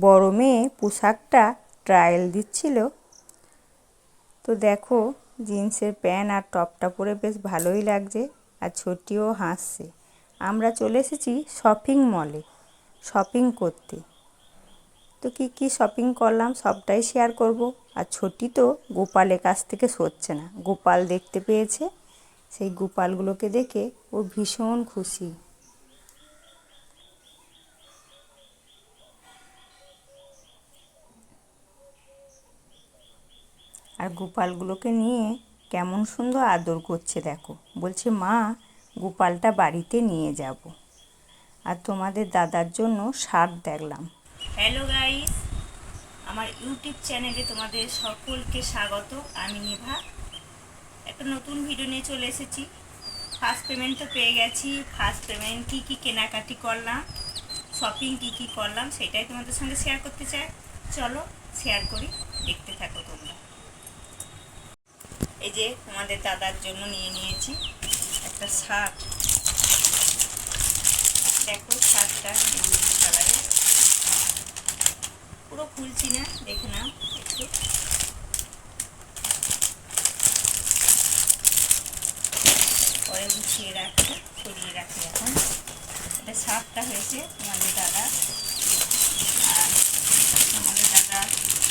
বড় মেয়ে পোশাকটা ট্রায়াল দিচ্ছিল। তো দেখো, জিন্সের প্যান্ট আর টপটা পরে বেশ ভালোই লাগছে আর ছোটিও হাসছে। আমরা চলে এসেছি শপিং মলে শপিং করতে। তো কি কি শপিং করলাম সবটাই শেয়ার করব। আর ছোটি তো গোপালের কাছ থেকে সরছে না। গোপাল দেখতে পেয়েছে, সেই গোপালগুলোকে দেখে ও ভীষণ খুশি। আর গোপালগুলোকে নিয়ে কেমন সুন্দর আদর করছে দেখো। বলছে, মা, গোপালটা বাড়িতে নিয়ে যাব। আর তোমাদের দাদার জন্য শার্ট দেখলাম। হ্যালো গাইস আমার ইউটিউব চ্যানেলে তোমাদের সকলকে স্বাগত। আমি নিভা। একটা নতুন ভিডিও নিয়ে চলে এসেছি। ফার্স্ট পেমেন্ট তো পেয়ে গেছি। ফার্স্ট পেমেন্ট কী কী কেনাকাটি করলাম শপিং কী কী করলাম, সেটাই তোমাদের সঙ্গে শেয়ার করতে চাই। চলো শেয়ার করি, দেখতে থাকো এই যে তোমাদের দাদার জন্য নিয়ে নিয়েছি একটা শার্ট। দেখো শার্টটা কালারে পুরো খুলছি না, দেখে নাও একটু। পরে গুছিয়ে রাখছি সরিয়ে রাখি এখন। এটা শার্টটা হয়েছে তোমাদের দাদা আর তোমাদের দাদা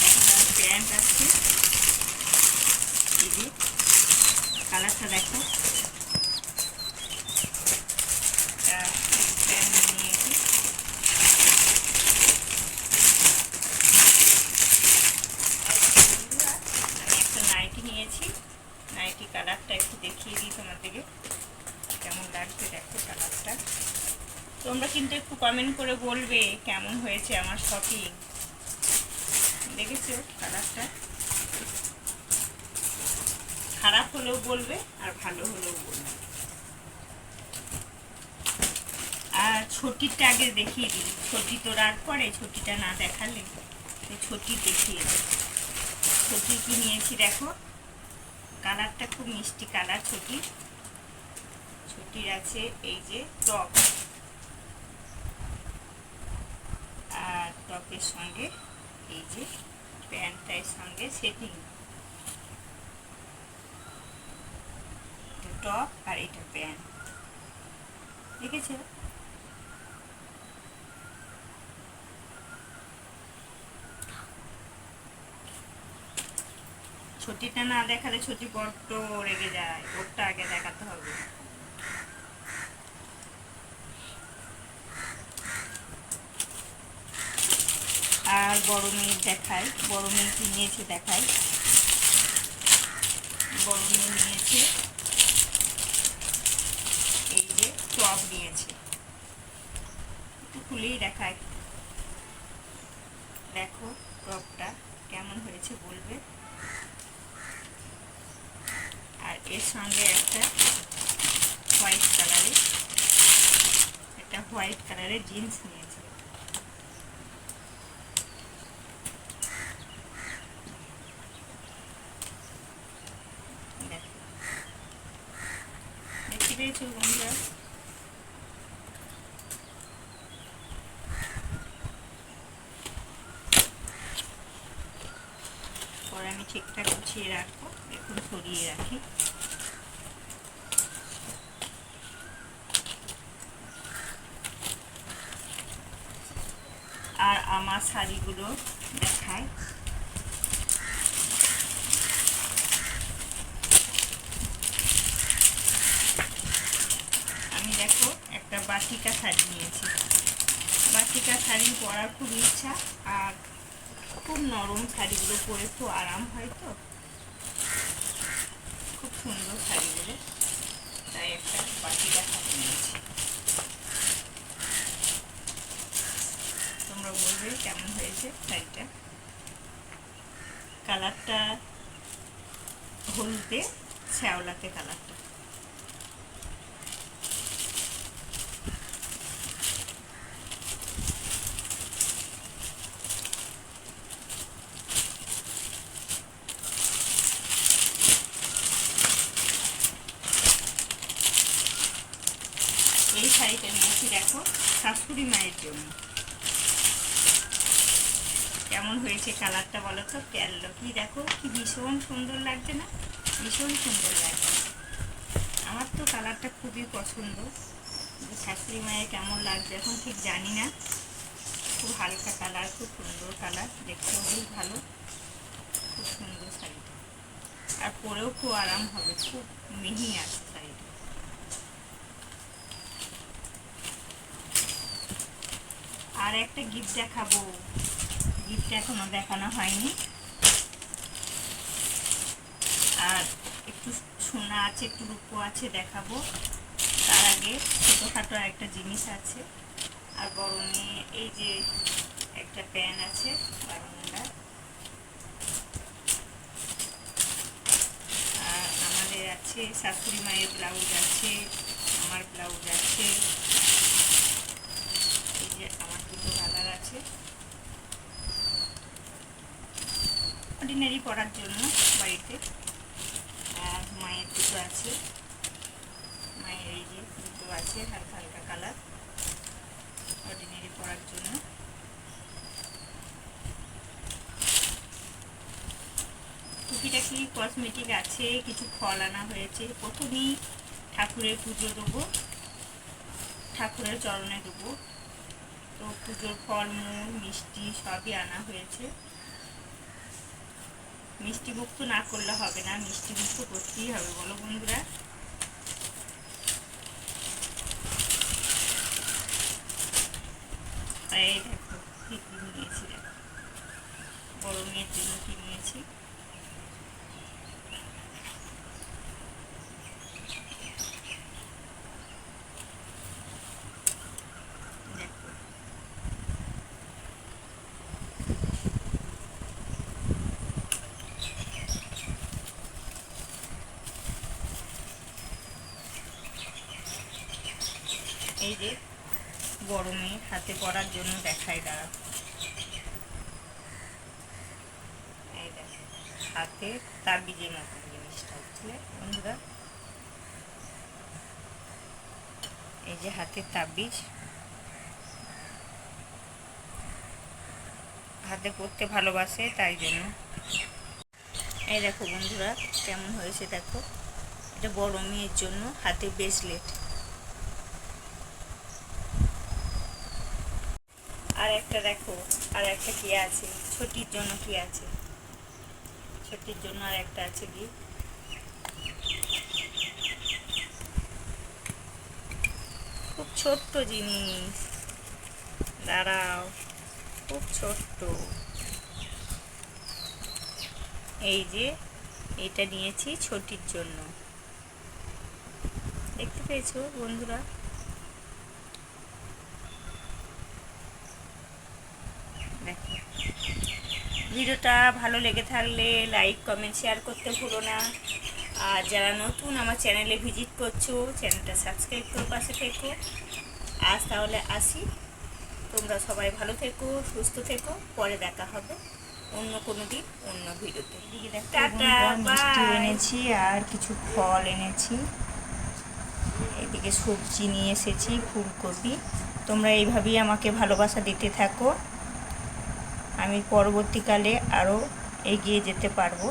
একটা প্যান্ট আছে। যে কালারটা দেখো। নিয়েছি। নাইটি কালারটা একটু দেখিয়ে দিই তোমাদেরকে। কেমন লাগছে দেখো কালারটা। তোমরা কিন্তু একটু কমেন্ট করে বলবে কেমন হয়েছে আমার শপিং দেখেছ কালারটা? খারাপ হলেও বলবে আর ভালো হলেও বলবে। আর ছটিটা আগে দেখিয়ে দিই। ছটি তো রাগ করে ছটিটা না দেখালে ছটি দেখিয়ে দিই ছটি কি নিয়েছি দেখো? কালারটা খুব মিষ্টি কালার ছটি। ছটির আছে এই যে টপ। আর টপের সঙ্গে এই যে প্যান্টটার সঙ্গে সেটিং টপ আর এটা প্যান্ট। দেখেছ ছুটিটা না দেখালে ছুটি বড্ড রেগে যায়। ওরটা আগে দেখাতে হবে। আর বড় মেয়ে দেখায় বড় মেয়ে কি নিয়েছে দেখায় বড় মেয়ে নিয়েছে এই টপ নিয়েছে একটু খুলেই দেখায় দেখো টপটা কেমন হয়েছে বলবে? আর এর সঙ্গে একটা হোয়াইট কালারের একটা হোয়াইট কালারের জিন্স নিয়েছে। দেখতে পেয়েছ বন্ধুরা পরে আমি ঠিকঠাক গুছিয়ে রাখব, এখন সরিয়ে রাখি। আর আমার শাড়িগুলো দেখায় আমি দেখো, একটা বাটিকা শাড়ি নিয়েছি। বাটিকা শাড়ি পরার খুব ইচ্ছা, আর খুব নরম শাড়িগুলো পরে খুব আরাম হয় তো। সুন্দর শাড়িগুলো তাই একটা পাখি দেখা নিয়েছি তোমরা বলবে কেমন হয়েছে শাড়িটা কালারটা হলুদে, শ্যাওলাতে কালারটা এই শাড়িটা নিয়েছি দেখো শাশুড়ি মায়ের জন্য। কেমন হয়েছে কালারটা বলো তো? প্যারলো। কি দেখো, কি ভীষণ সুন্দর লাগছে না? ভীষণ সুন্দর লাগছে। আমার তো কালারটা খুবই পছন্দ। শাশুড়ি মায়ের কেমন লাগছে এখন ঠিক জানি না। খুব হালকা কালার, খুব সুন্দর কালার। দেখতেও বেশ ভালো। খুব সুন্দর শাড়িটা। আর পরেও খুব আরাম হবে, খুব মিহি আছে শাড়িটা আর একটা গিফট দেখাবো। গিফট এখনও দেখানো হয়নি। আর একটু সোনা আছে, একটু রূপো আছে দেখাবো। তার আগে ছোটোখাটো একটা জিনিস আছে। আর বড় মেয়ে এই যে একটা প্যান আছে বারান্দার। আর আমাদের আছে শাশুড়ি মায়ের ব্লাউজ আছে, আমার ব্লাউজ আছে। যে আমার দুটো কালার আছে। অর্ডিনারি পরার জন্য বাড়িতে। আর মায়ের দুটো আছে। মায়ের এই যে দুটো আছে, হালকা হালকা কালার। অর্ডিনারি পরার জন্য। টুকিটাকি কসমেটিক আছে? কিছু ফল আনা হয়েছে। প্রথমেই ঠাকুরের পুজো দেবো। ঠাকুরের চরণে দেবো। তো পুজোর ফলমূল মিষ্টি সবই আনা হয়েছে। মিষ্টি মুক্ত না করলে হবে না মিষ্টি মুক্ত করতেই হবে, বলো বন্ধুরা। এই দেখো কি কি নিয়েছি দেখো বড় মেয়ের জন্য কি নিয়েছি দেখো এই যে মেয়ে হাতে পরার জন্য দেখাই দাঁড়া হাতে তার মতো জিনিসটা, বুঝলে বন্ধুরা? এই যে হাতের তাবিজ হাতে পরতে ভালোবাসে, তাই জন্য। এই দেখো বন্ধুরা, কেমন হয়েছে দেখো। এটা মেয়ের জন্য হাতে ব্রেসলেট আর একটা দেখো, আর একটা কি আছে? ছোটির জন্য কি আছে? ছোটির জন্য আর একটা আছে কি? খুব ছোট্ট জিনিস। দাঁড়াও, খুব ছোট্ট। এই যে, এটা নিয়েছি ছোটির জন্য। দেখতে পেয়েছ বন্ধুরা দেখো ভিডিওটা ভালো লেগে থাকলে লাইক কমেন্ট শেয়ার করতে ভুলো না। আর যারা নতুন আমার চ্যানেলে ভিজিট করছ চ্যানেলটা সাবস্ক্রাইব করে পাশে থেকো। আজ তাহলে আসি। তোমরা সবাই ভালো থেকো সুস্থ থেকো। পরে দেখা হবে অন্য কোনো দিন অন্য ভিডিওতে। মিষ্টি এনেছি আর কিছু ফল এনেছি। এদিকে সবজি নিয়ে এসেছি ফুলকপি। তোমরা এইভাবেই আমাকে ভালোবাসা দিতে থাকো। আমি পরবর্তীকালে আরও এগিয়ে যেতে পারব।